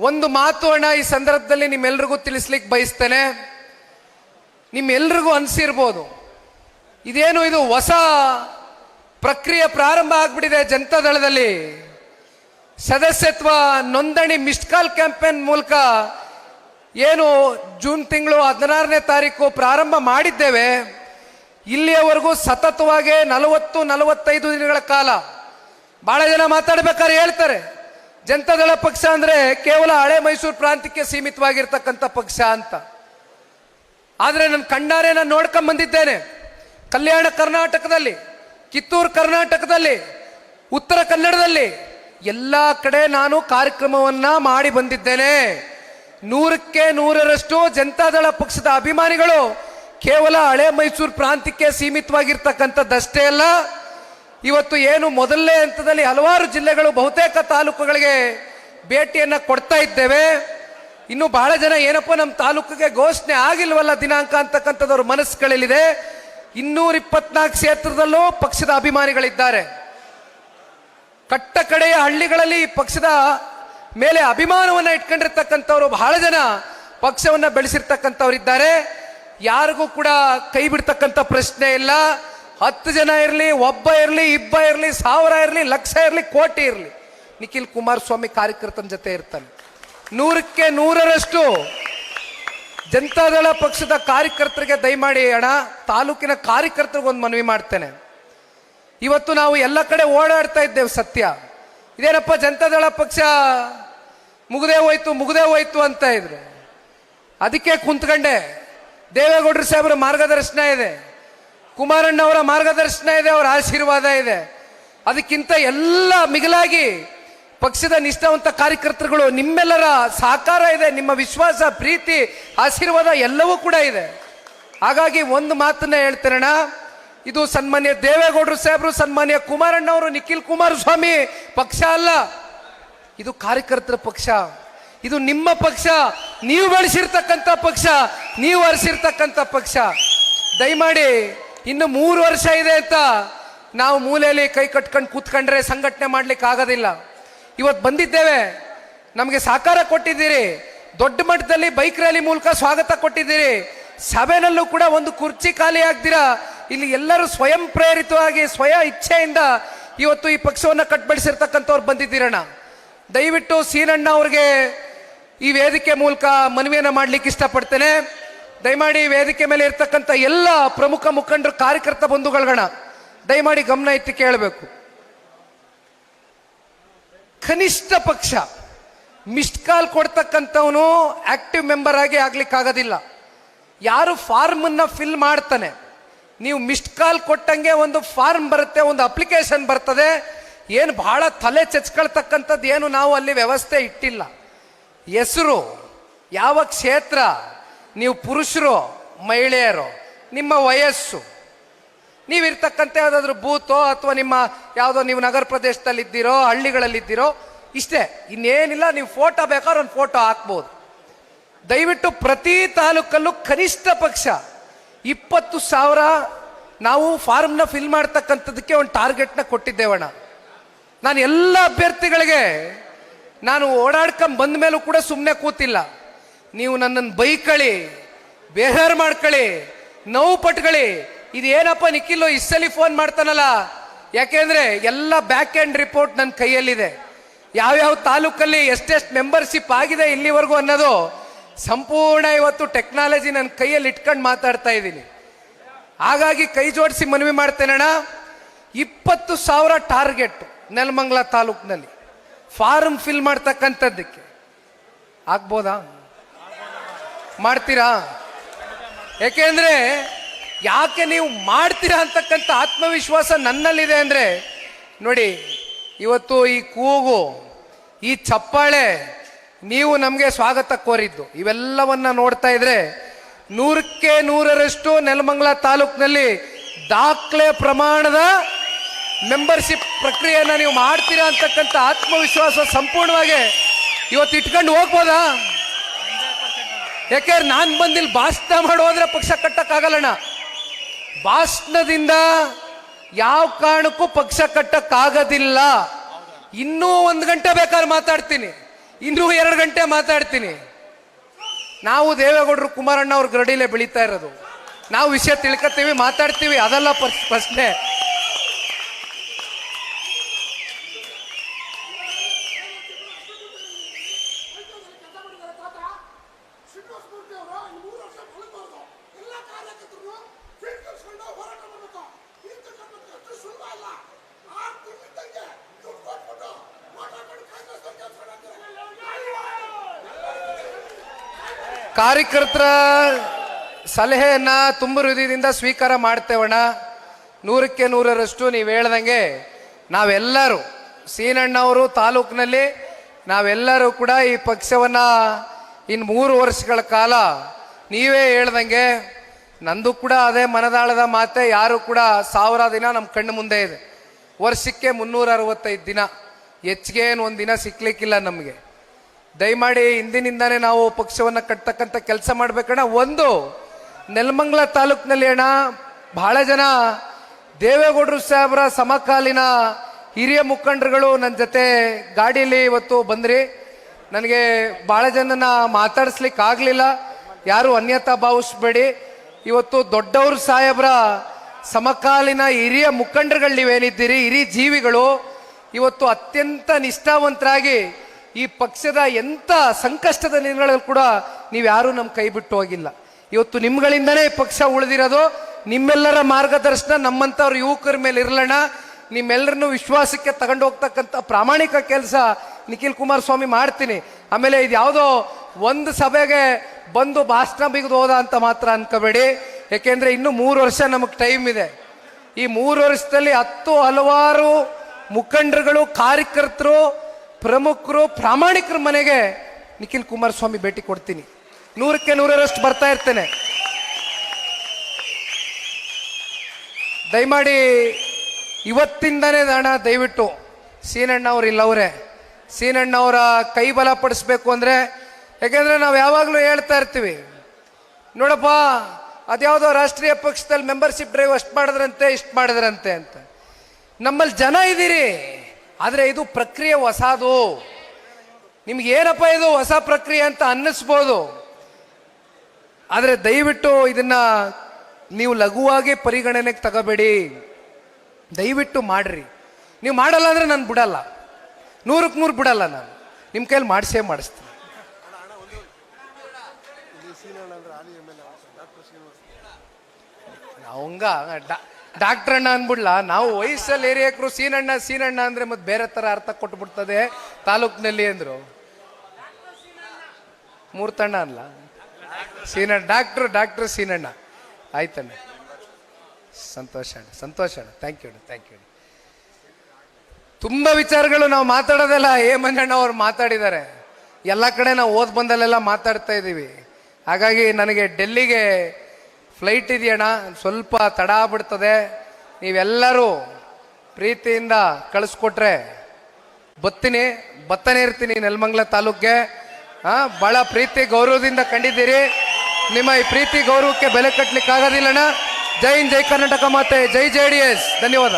ಒಂದು ಮಾತು ಅಣ್ಣ, ಈ ಸಂದರ್ಭದಲ್ಲಿ ನಿಮ್ಮೆಲ್ರಿಗೂ ತಿಳಿಸ್ಲಿಕ್ಕೆ ಬಯಸ್ತೇನೆ. ನಿಮ್ಮೆಲ್ರಿಗೂ ಅನಿಸಿರ್ಬೋದು. ಇದೇನು ಇದು ಹೊಸ ಪ್ರಕ್ರಿಯೆ ಪ್ರಾರಂಭ ಆಗ್ಬಿಟ್ಟಿದೆ ಜನತಾದಳದಲ್ಲಿ. ಸದಸ್ಯತ್ವ ನೋಂದಣಿ ಮಿಸ್ಡ್ ಕಾಲ್ ಕ್ಯಾಂಪೇನ್ ಮೂಲಕ ಏನು ಜೂನ್ ತಿಂಗಳು ಹದಿನಾರನೇ ತಾರೀಕು ಪ್ರಾರಂಭ ಮಾಡಿದ್ದೇವೆ. ಇಲ್ಲಿಯವರೆಗೂ ಸತತವಾಗಿ ನಲವತ್ತು ನಲವತ್ತೈದು ದಿನಗಳ ಕಾಲ. ಬಹಳ ಜನ ಮಾತಾಡ್ಬೇಕಾದ್ರೆ ಹೇಳ್ತಾರೆ. ಜನತಾದಳ ಪಕ್ಷ ಅಂದ್ರೆ ಕೇವಲ ಹಳೆ ಮೈಸೂರು ಪ್ರಾಂತ್ಯಕ್ಕೆ ಸೀಮಿತವಾಗಿರ್ತಕ್ಕಂಥ ಪಕ್ಷ ಅಂತ. ಆದರೆ ನನ್ನ ಕಣ್ಣಾರೆ ನಾನು ನೋಡ್ಕೊಂಡ್ ಬಂದಿದ್ದೇನೆ. ಕಲ್ಯಾಣ ಕರ್ನಾಟಕದಲ್ಲಿ, ಕಿತ್ತೂರು ಕರ್ನಾಟಕದಲ್ಲಿ, ಉತ್ತರ ಕನ್ನಡದಲ್ಲಿ ಎಲ್ಲ ಕಡೆ ನಾನು ಕಾರ್ಯಕ್ರಮವನ್ನ ಮಾಡಿ ಬಂದಿದ್ದೇನೆ. ನೂರಕ್ಕೆ ನೂರರಷ್ಟು ಜನತಾದಳ ಪಕ್ಷದ ಅಭಿಮಾನಿಗಳು ಕೇವಲ ಹಳೆ ಮೈಸೂರು ಪ್ರಾಂತ್ಯಕ್ಕೆ ಸೀಮಿತವಾಗಿರ್ತಕ್ಕಂಥದ್ದಷ್ಟೇ ಅಲ್ಲ ಇವತ್ತು ಏನು ಮೊದಲನೇ ಹಂತದಲ್ಲಿ ಹಲವಾರು ಜಿಲ್ಲೆಗಳು ಬಹುತೇಕ ತಾಲೂಕುಗಳಿಗೆ ಭೇಟಿಯನ್ನು ಕೊಡ್ತಾ ಇದ್ದೇವೆ. ಇನ್ನು ಬಹಳ ಜನ ಏನಪ್ಪ ನಮ್ಮ ತಾಲೂಕಿಗೆ ಘೋಷಣೆ ಆಗಿಲ್ವಲ್ಲ ದಿನಾಂಕ ಅಂತಕ್ಕಂಥದ್ದವ್ರ ಮನಸ್ಸುಗಳಲ್ಲಿದೆ ಇನ್ನೂರ ಇಪ್ಪತ್ನಾಲ್ಕು ಕ್ಷೇತ್ರದಲ್ಲೂ ಪಕ್ಷದ ಅಭಿಮಾನಿಗಳಿದ್ದಾರೆ. ಕಟ್ಟ ಕಡೆಯ ಹಳ್ಳಿಗಳಲ್ಲಿ ಪಕ್ಷದ ಮೇಲೆ ಅಭಿಮಾನವನ್ನ ಇಟ್ಕೊಂಡಿರ್ತಕ್ಕಂಥವ್ರು ಬಹಳ ಜನ ಪಕ್ಷವನ್ನ ಬೆಳೆಸಿರ್ತಕ್ಕಂಥವ್ರಿದ್ದಾರೆ. ಯಾರಿಗೂ ಕೂಡ ಕೈ ಬಿಡ್ತಕ್ಕಂಥ ಪ್ರಶ್ನೆ ಇಲ್ಲ. ಹತ್ತು ಜನ ಇರಲಿ, ಒಬ್ಬ ಇರಲಿ, ಇಬ್ಬ ಇರಲಿ, ಸಾವಿರ ಇರಲಿ, ಲಕ್ಷ ಇರಲಿ, ಕೋಟಿ ಇರಲಿ. ನಿಖಿಲ್ ಕುಮಾರಸ್ವಾಮಿ ಕಾರ್ಯಕರ್ತನ ಜೊತೆ ಇರ್ತಾನೆ. ನೂರಕ್ಕೆ ನೂರರಷ್ಟು ಜನತಾದಳ ಪಕ್ಷದ ಕಾರ್ಯಕರ್ತರಿಗೆ ದಯಮಾಡಿ ಅಣ್ಣ, ತಾಲೂಕಿನ ಕಾರ್ಯಕರ್ತರಿಗೆ ಒಂದು ಮನವಿ ಮಾಡ್ತೇನೆ. ಇವತ್ತು ನಾವು ಎಲ್ಲ ಕಡೆ ಓಡಾಡ್ತಾ ಇದ್ದೇವೆ ಸತ್ಯ. ಇದೇನಪ್ಪ ಜನತಾದಳ ಪಕ್ಷ? ಮುಗದೇ ಹೋಯ್ತು ಮುಗದೇ ಹೋಯ್ತು ಅಂತ ಇದ್ರು. ಅದಕ್ಕೆ ಕುಂತ್ಕಂಡೆ. ದೇವೇಗೌಡರು ಸಾಹೇಬರ ಮಾರ್ಗದರ್ಶನ ಇದೆ. ಕುಮಾರಣ್ಣ ಅವರ ಮಾರ್ಗದರ್ಶನ ಇದೆ, ಅವರ ಆಶೀರ್ವಾದ ಇದೆ. ಅದಕ್ಕಿಂತ ಎಲ್ಲ ಮಿಗಿಲಾಗಿ ಪಕ್ಷದ ನಿಷ್ಠಾವಂತ ಕಾರ್ಯಕರ್ತರುಗಳು, ನಿಮ್ಮೆಲ್ಲರ ಸಹಕಾರ ಇದೆ, ನಿಮ್ಮ ವಿಶ್ವಾಸ, ಪ್ರೀತಿ, ಆಶೀರ್ವಾದ ಎಲ್ಲವೂ ಕೂಡ ಇದೆ. ಹಾಗಾಗಿ ಒಂದು ಮಾತನ್ನ ಹೇಳ್ತೇನಣ್ಣ ಇದು ಸನ್ಮಾನ್ಯ ದೇವೇಗೌಡರು ಸಾಹೇಬರು, ಸನ್ಮಾನ್ಯ ಕುಮಾರಣ್ಣ ಅವರು ನಿಖಿಲ್ ಕುಮಾರಸ್ವಾಮಿ ಪಕ್ಷ ಅಲ್ಲ. ಇದು ಕಾರ್ಯಕರ್ತರ ಪಕ್ಷ. ಇದು ನಿಮ್ಮ ಪಕ್ಷ. ನೀವು ಬೆಳೆಸಿರ್ತಕ್ಕಂಥ ಪಕ್ಷ. ನೀವು ಹರಿಸಿರ್ತಕ್ಕಂಥ ಪಕ್ಷ. ದಯಮಾಡಿ ಇನ್ನು ಮೂರು ವರ್ಷ ಇದೆ ಅಂತ ನಾವು ಮೂಲೆಯಲ್ಲಿ ಕೈ ಕಟ್ಕೊಂಡು ಕೂತ್ಕೊಂಡ್ರೆ ಸಂಘಟನೆ ಮಾಡ್ಲಿಕ್ಕೆ ಆಗೋದಿಲ್ಲ. ಇವತ್ತು ಬಂದಿದ್ದೇವೆ. ನಮಗೆ ಸಹಕಾರ ಕೊಟ್ಟಿದ್ದೀರಿ. ದೊಡ್ಡ ಮಟ್ಟದಲ್ಲಿ ಬೈಕ್ ರ್ಯಾಲಿ ಮೂಲಕ ಸ್ವಾಗತ ಕೊಟ್ಟಿದ್ದೀರಿ. ಸಭೆನಲ್ಲೂ ಕೂಡ ಒಂದು ಕುರ್ಚಿ ಖಾಲಿ ಆಗ್ದಿರಾ? ಇಲ್ಲಿ ಎಲ್ಲರೂ ಸ್ವಯಂ ಪ್ರೇರಿತವಾಗಿ, ಸ್ವಯ ಇಚ್ಛೆಯಿಂದ ಇವತ್ತು ಈ ಪಕ್ಷವನ್ನು ಕಟ್ಬಡಿಸಿರ್ತಕ್ಕಂಥವ್ರು ಬಂದಿದ್ದೀರಣ್ಣ. ದಯವಿಟ್ಟು ಸೀನಣ್ಣ ಅವ್ರಿಗೆ ಈ ವೇದಿಕೆ ಮೂಲಕ ಮನವಿಯನ್ನು ಮಾಡ್ಲಿಕ್ಕೆ ಇಷ್ಟಪಡ್ತೇನೆ. ದಯಮಾಡಿ ವೇದಿಕೆ ಮೇಲೆ ಇರ್ತಕ್ಕಂಥ ಎಲ್ಲ ಪ್ರಮುಖ ಮುಖಂಡರು, ಕಾರ್ಯಕರ್ತ ಬಂಧುಗಳಗಣ ದಯಮಾಡಿ ಗಮನ ಇಟ್ಟು ಕೇಳಬೇಕು. ಕನಿಷ್ಠ ಪಕ್ಷ ಮಿಸ್ಡ್ ಕಾಲ್ ಕೊಡ್ತಕ್ಕಂಥವನು ಆಕ್ಟಿವ್ ಮೆಂಬರ್ ಆಗಿ ಆಗ್ಲಿಕ್ಕಾಗೋದಿಲ್ಲ ಯಾರು ಫಾರ್ಮ್ ಅನ್ನ ಫಿಲ್ ಮಾಡ್ತಾನೆ, ನೀವು ಮಿಸ್ಡ್ ಕಾಲ್ ಕೊಟ್ಟಂಗೆ ಒಂದು ಫಾರ್ಮ್ ಬರುತ್ತೆ, ಒಂದು ಅಪ್ಲಿಕೇಶನ್ ಬರ್ತದೆ, ಏನು ಬಹಳ ತಲೆ ಚಚ್ಕೊಳ್ತಕ್ಕಂಥದ್ದು ಏನು ನಾವು ಅಲ್ಲಿ ವ್ಯವಸ್ಥೆ ಇಟ್ಟಿಲ್ಲ. ಹೆಸರು, ಯಾವ ಕ್ಷೇತ್ರ ನೀವು ಪುರುಷರು, ಮಹಿಳೆಯರು, ನಿಮ್ಮ ವಯಸ್ಸು, ನೀವಿರ್ತಕ್ಕಂಥ ಯಾವುದಾದ್ರೂ ಬೂತೋ ಅಥವಾ ನಿಮ್ಮ ಯಾವುದೋ ನೀವು ನಗರ ಪ್ರದೇಶದಲ್ಲಿ ಇದ್ದೀರೋ ಹಳ್ಳಿಗಳಲ್ಲಿದ್ದೀರೋ, ಇಷ್ಟೇ, ಇನ್ನೇನಿಲ್ಲ, ನೀವು ಫೋಟೋ ಬೇಕಾದ್ರೆ ಒಂದು ಫೋಟೋ ಹಾಕ್ಬೋದು. ದಯವಿಟ್ಟು ಪ್ರತಿ ತಾಲೂಕಲ್ಲೂ ಕನಿಷ್ಠ ಪಕ್ಷ ಇಪ್ಪತ್ತು ಸಾವಿರ ನಾವು ಫಾರ್ಮ್ನ ಫಿಲ್ ಮಾಡ್ತಕ್ಕಂಥದ್ದಕ್ಕೆ ಒಂದು ಟಾರ್ಗೆಟ್ನ ಕೊಟ್ಟಿದ್ದೇವಣ್ಣ. ನಾನು ಎಲ್ಲ ಅಭ್ಯರ್ಥಿಗಳಿಗೆ ನಾನು ಓಡಾಡ್ಕೊಂಡು ಬಂದ ಮೇಲೂ ಕೂಡ ಸುಮ್ಮನೆ ಕೂತಿಲ್ಲ. ನೀವು ನನ್ನನ್ನು ಬೈಕಳಿ ಬೇಹಾರ್ ಮಾಡ್ಕಳಿ, ನೋವು ಪಟ್ಕೊಳ್ಳಿ ಇದೇನಪ್ಪ ನಿಖಿಲ್ ಇಸ್ಸಲಿ ಫೋನ್ ಮಾಡ್ತಾನಲ್ಲ? ಯಾಕೆಂದ್ರೆ ಎಲ್ಲ ಬ್ಯಾಕ್ ಆ್ಯಂಡ್ ರಿಪೋರ್ಟ್ ನನ್ನ ಕೈಯಲ್ಲಿದೆ. ಯಾವ್ಯಾವ ತಾಲೂಕಲ್ಲಿ ಎಷ್ಟೆಷ್ಟು ಮೆಂಬರ್ಶಿಪ್ ಆಗಿದೆ ಇಲ್ಲಿವರೆಗೂ ಅನ್ನೋದು ಸಂಪೂರ್ಣ ಇವತ್ತು ಟೆಕ್ನಾಲಜಿ ನನ್ನ ಕೈಯಲ್ಲಿ ಇಟ್ಕೊಂಡು ಮಾತಾಡ್ತಾ ಇದ್ದೀನಿ. ಹಾಗಾಗಿ ಕೈ ಜೋಡಿಸಿ ಮನವಿ ಮಾಡ್ತೇನಣ್ಣ ಇಪ್ಪತ್ತು ಸಾವಿರ ಟಾರ್ಗೆಟ್ ನೆಲಮಂಗಲ ತಾಲೂಕ್ನಲ್ಲಿ. ಫಾರ್ಮ್ ಫಿಲ್ ಮಾಡ್ತಕ್ಕಂಥದ್ದಕ್ಕೆ. ಆಗ್ಬೋದಾ? ಮಾಡ್ತೀರಾ? ಯಾಕೆಂದ್ರೆ ಯಾಕೆ ನೀವು ಮಾಡ್ತೀರಾ ಅಂತಕ್ಕಂಥ ಆತ್ಮವಿಶ್ವಾಸ ನನ್ನಲ್ಲಿದೆ ಅಂದ್ರೆ, ನೋಡಿ, ಇವತ್ತು ಈ ಕೂಗು, ಈ ಚಪ್ಪಾಳೆ ನೀವು ನಮಗೆ ಸ್ವಾಗತ ಕೋರಿದ್ದು. ಇವೆಲ್ಲವನ್ನ ನೋಡ್ತಾ ಇದ್ರೆ ನೂರಕ್ಕೆ ನೂರರಷ್ಟು ನೆಲಮಂಗಲ ತಾಲೂಕಿನಲ್ಲಿ ದಾಖಲೆ ಪ್ರಮಾಣದ ಮೆಂಬರ್ಶಿಪ್ ಪ್ರಕ್ರಿಯೆಯನ್ನು ನೀವು ಮಾಡ್ತೀರಾ ಅಂತಕ್ಕಂಥ ಆತ್ಮವಿಶ್ವಾಸ ಸಂಪೂರ್ಣವಾಗಿ ಇವತ್ತು ಇಟ್ಕೊಂಡು ಹೋಗ್ಬೋದಾ? ಯಾಕೆಂದ್ರೆ ನಾನು ಬಂದಿಲ್ಲಿ ಭಾಷಣ ಮಾಡೋದ್ರೆ ಪಕ್ಷ ಕಟ್ಟಕ್ಕಾಗಲ್ಲಣ್ಣ. ಭಾಷಣದಿಂದ ಯಾವ ಕಾರಣಕ್ಕೂ ಪಕ್ಷ ಕಟ್ಟಕ್ಕಾಗೋದಿಲ್ಲ. ಇನ್ನೂ ಒಂದು ಗಂಟೆ ಬೇಕಾದ್ರೆ ಮಾತಾಡ್ತೀನಿ. ಇನ್ನೂ ಎರಡು ಗಂಟೆ ಮಾತಾಡ್ತೀನಿ. ನಾವು ದೇವೇಗೌಡರು ಕುಮಾರಣ್ಣ ಅವ್ರ ಗರಡಿಲೇ ಬೆಳೀತಾ ಇರೋದು. ನಾವು ವಿಷಯ ತಿಳ್ಕೊತೀವಿ, ಮಾತಾಡ್ತೀವಿ, ಅದೆಲ್ಲ ಪ್ರಶ್ನೆ ಶ್ರೀನಿವಾಸಮೂರ್ತಿ ಅವರು ಈ ಮೂರು ವರ್ಷ ಕಳೆದಬಾರ್ದು ಎಲ್ಲ ಕಾರ್ಯಕರ್ತರು ಫೀಲ್ಡ್ ಕಳ್ಸ್ಕೊಂಡು ಹೋರಾಟ ಮಾಡಬೇಕು ಈ ತಗೊಂಡ್ಬಂದ್ರೆ ಅಷ್ಟು ಸುಲಭ ಅಲ್ಲ ಆರು ತಿಂಗಳಿದ್ದಂಗೆ ದುಡ್ಡು ಕೊಟ್ಬಿಟ್ಟು ಓಟ್ ಹಾಕೊಂಡು ಕಾಂಗ್ರೆಸ್ ಕೆಲಸ ಕಾರ್ಯಕರ್ತರ ಸಲಹೆಯನ್ನ ತುಂಬ ಹೃದಯದಿಂದ ಸ್ವೀಕಾರ ಮಾಡ್ತೇವಣ್ಣ. ನೂರಕ್ಕೆ ನೂರರಷ್ಟು ನೀವು ಹೇಳ್ದಂಗೆ ನಾವೆಲ್ಲರೂ, ಸೀನಣ್ಣವರು ತಾಲೂಕಿನಲ್ಲಿ ನಾವೆಲ್ಲರೂ ಕೂಡ ಈ ಪಕ್ಷವನ್ನ ಇನ್ನು ಮೂರು ವರ್ಷಗಳ ಕಾಲ ನೀವೇ ಹೇಳ್ದಂಗೆ, ನಂದು ಕೂಡ ಅದೇ ಮನದಾಳದ ಮಾತೆ, ಯಾರು ಕೂಡ ಸಾವಿರ ದಿನ ನಮ್ಮ ಕಣ್ಣು ಮುಂದೆ ಇದೆ. ವರ್ಷಕ್ಕೆ ಮುನ್ನೂರ ಅರವತ್ತೈದು ದಿನ. ಹೆಚ್ಚಿಗೆ ಏನು ಒಂದು ದಿನ ಸಿಕ್ಕಲಿಕ್ಕಿಲ್ಲ ನಮಗೆ. ದಯಮಾಡಿ ಇಂದಿನಿಂದಾನೇ ನಾವು ಪಕ್ಷವನ್ನು ಕಟ್ತಕ್ಕಂಥ ಕೆಲಸ ಮಾಡಬೇಕಣ್ಣ. ಒಂದು, ನೆಲಮಂಗಲ ತಾಲೂಕಿನಲ್ಲಿ ಅಣ್ಣ, ಬಹಳ ಜನ ದೇವೇಗೌಡರು ಸಾಹೇಬರ ಸಮಕಾಲೀನ ಹಿರಿಯ ಮುಖಂಡರುಗಳು ನನ್ನ ಜೊತೆ ಗಾಡಿಯಲ್ಲಿ ಇವತ್ತು ಬಂದ್ರಿ. ನನಗೆ ಬಹಳ ಜನನ ಮಾತಾಡಿಸ್ಲಿಕ್ಕೆ ಆಗಲಿಲ್ಲ. ಯಾರು ಅನ್ಯತಾ ಭಾವಿಸ್ಬೇಡಿ. ಇವತ್ತು ದೊಡ್ಡವರು ಸಾಹೇಬರ ಸಮಕಾಲೀನ ಹಿರಿಯ ಮುಖಂಡರುಗಳು ನೀವೇನಿದ್ದೀರಿ, ಹಿರಿಯ ಜೀವಿಗಳು, ಇವತ್ತು ಅತ್ಯಂತ ನಿಷ್ಠಾವಂತರಾಗಿ ಈ ಪಕ್ಷದ ಎಂಥ ಸಂಕಷ್ಟದ ದಿನಗಳಲ್ಲಿ ಕೂಡ ನೀವು ಯಾರೂ ನಮ್ಮ ಕೈ ಬಿಟ್ಟು ಹೋಗಿಲ್ಲ. ಇವತ್ತು ನಿಮ್ಗಳಿಂದನೇ ಪಕ್ಷ ಉಳಿದಿರೋದು. ನಿಮ್ಮೆಲ್ಲರ ಮಾರ್ಗದರ್ಶನ ನಮ್ಮಂಥವ್ರ ಯುವಕರ ಮೇಲೆ ಇರಲಣ ನಿಮ್ಮೆಲ್ಲರನ್ನು ವಿಶ್ವಾಸಕ್ಕೆ ತಗೊಂಡು ಹೋಗ್ತಕ್ಕಂಥ ಪ್ರಾಮಾಣಿಕ ಕೆಲಸ ನಿಖಿಲ್ ಕುಮಾರಸ್ವಾಮಿ ಮಾಡ್ತೀನಿ. ಆಮೇಲೆ ಇದು ಯಾವುದೋ ಒಂದು ಸಭೆಗೆ ಬಂದು ಭಾಷಣ ಬಿಗಿದು ಹೋದ ಅಂತ ಮಾತ್ರ ಅನ್ಕೋಬೇಡಿ. ಯಾಕೆಂದ್ರೆ ಇನ್ನು ಮೂರು ವರ್ಷ ನಮಗೆ ಟೈಮ್ ಇದೆ. ಈ ಮೂರು ವರ್ಷದಲ್ಲಿ ಹತ್ತು ಹಲವಾರು ಮುಖಂಡರುಗಳು, ಕಾರ್ಯಕರ್ತರು ಪ್ರಮುಖರು ಪ್ರಾಮಾಣಿಕರ ಮನೆಗೆ ನಿಖಿಲ್ ಕುಮಾರಸ್ವಾಮಿ ಭೇಟಿ ಕೊಡ್ತೀನಿ. ನೂರಕ್ಕೆ ನೂರರಷ್ಟು ಬರ್ತಾ ಇರ್ತೇನೆ. ದಯಮಾಡಿ ಇವತ್ತಿಂದನೇ ಹಣ ದಯವಿಟ್ಟು ಸೀನಣ್ಣ ಅವ್ರು ಇಲ್ಲವ್ರೆ ಸೀನಣ್ಣ ಅವರ ಕೈ ಬಲ ಪಡಿಸ್ಬೇಕು ಅಂದ್ರೆ ಯಾಕೆಂದರೆ ನಾವು ಯಾವಾಗಲೂ ಹೇಳ್ತಾ ಇರ್ತೀವಿ. ನೋಡಪ್ಪ, ಅದ್ಯಾವುದೋ ರಾಷ್ಟ್ರೀಯ ಪಕ್ಷದಲ್ಲಿ ಮೆಂಬರ್ಶಿಪ್ ಡ್ರೈವ್ ಅಷ್ಟು ಮಾಡಿದ್ರಂತೆ, ಇಷ್ಟು ಮಾಡಿದ್ರಂತೆ ಅಂತ. ನಮ್ಮಲ್ಲಿ ಜನ ಇದ್ದೀರಿ. ಆದರೆ ಇದು ಪ್ರಕ್ರಿಯೆ ಹೊಸದು. ನಿಮ್ಗೆ ಏನಪ್ಪ ಇದು ಹೊಸ ಪ್ರಕ್ರಿಯೆ ಅಂತ ಅನ್ನಿಸ್ಬೋದು. ಆದರೆ ದಯವಿಟ್ಟು ಇದನ್ನ ನೀವು ಲಘುವಾಗಿ ಪರಿಗಣನೆಗೆ ತಗೋಬೇಡಿ. ದಯವಿಟ್ಟು ಮಾಡ್ರಿ. ನೀವು ಮಾಡಲ್ಲ ಅಂದ್ರೆ ನಾನು ಬಿಡಲ್ಲ. ನೂರಕ್ಕೆ ನೂರು ಬಿಡಲ್ಲ ನಾನು. ನಿಮ್ಮ ಕೈಲಿ ಮಾಡಿಸೇ ಮಾಡಿಸ್ತೀನಿ. ಅವಂಗ ಡಾಕ್ಟರ್ ಅಣ್ಣ ಅನ್ಬಿಡ್ಲಾ ನಾವು ವಯಸ್ಸಲ್ಲಿ ಏರಿಯಾಕ್ರು ಸೀನಣ್ಣ ಸೀನಣ್ಣ ಅಂದ್ರೆ ಮತ್ತೆ ಬೇರೆ ತರ ಅರ್ಥ ಕೊಟ್ಬಿಡ್ತದೆ ತಾಲೂಕ್ನಲ್ಲಿ ಅಂದ್ರು. ಮೂರ್ತಣ್ಣ ಅಲ್ಲ. Seenanna doctor doctor Seenanna. ಆಯ್ತಣ್ಣ. ಸಂತೋಷ ಅಣ್ಣ ಸಂತೋಷ ಅಣ್ಣ. ಥ್ಯಾಂಕ್ ಯು ಅಣ್ಣ ಥ್ಯಾಂಕ್ ಯು ತುಂಬ ವಿಚಾರಗಳು ನಾವು ಮಾತಾಡೋದಲ್ಲ, ಏ ಮಂಜಣ್ಣ ಅವ್ರು ಮಾತಾಡಿದ್ದಾರೆ. ಎಲ್ಲ ಕಡೆ ನಾವು ಓದ್ ಬಂದಲ್ಲೆಲ್ಲ ಮಾತಾಡ್ತಾ ಇದ್ದೀವಿ. ಹಾಗಾಗಿ ನನಗೆ ಡೆಲ್ಲಿಗೆ ಫ್ಲೈಟ್ ಇದೆಯಣ್ಣ? ಸ್ವಲ್ಪ ತಡ ಆಗ್ಬಿಡ್ತದೆ. ನೀವೆಲ್ಲರೂ ಪ್ರೀತಿಯಿಂದ ಕಳಿಸ್ಕೊಟ್ರೆ ಬತ್ತೀನಿ, ಬತ್ತನೇ ಇರ್ತೀನಿ ನೆಲಮಂಗ್ಲ ತಾಲೂಕ್ಗೆ. ಹಾ ಬಹಳ ಪ್ರೀತಿ, ಗೌರವದಿಂದ ಕಂಡಿದ್ದೀರಿ. ನಿಮ್ಮ ಈ ಪ್ರೀತಿ, ಗೌರವಕ್ಕೆ ಬೆಲೆ ಕಟ್ಟಲಿಕ್ಕೆ ಆಗೋದಿಲ್ಲಣ್ಣ ಜೈ ಜೈ ಕರ್ನಾಟಕ ಮಾತೆ, ಜೈ ಜೆ ಡಿ ಎಸ್ ಧನ್ಯವಾದ.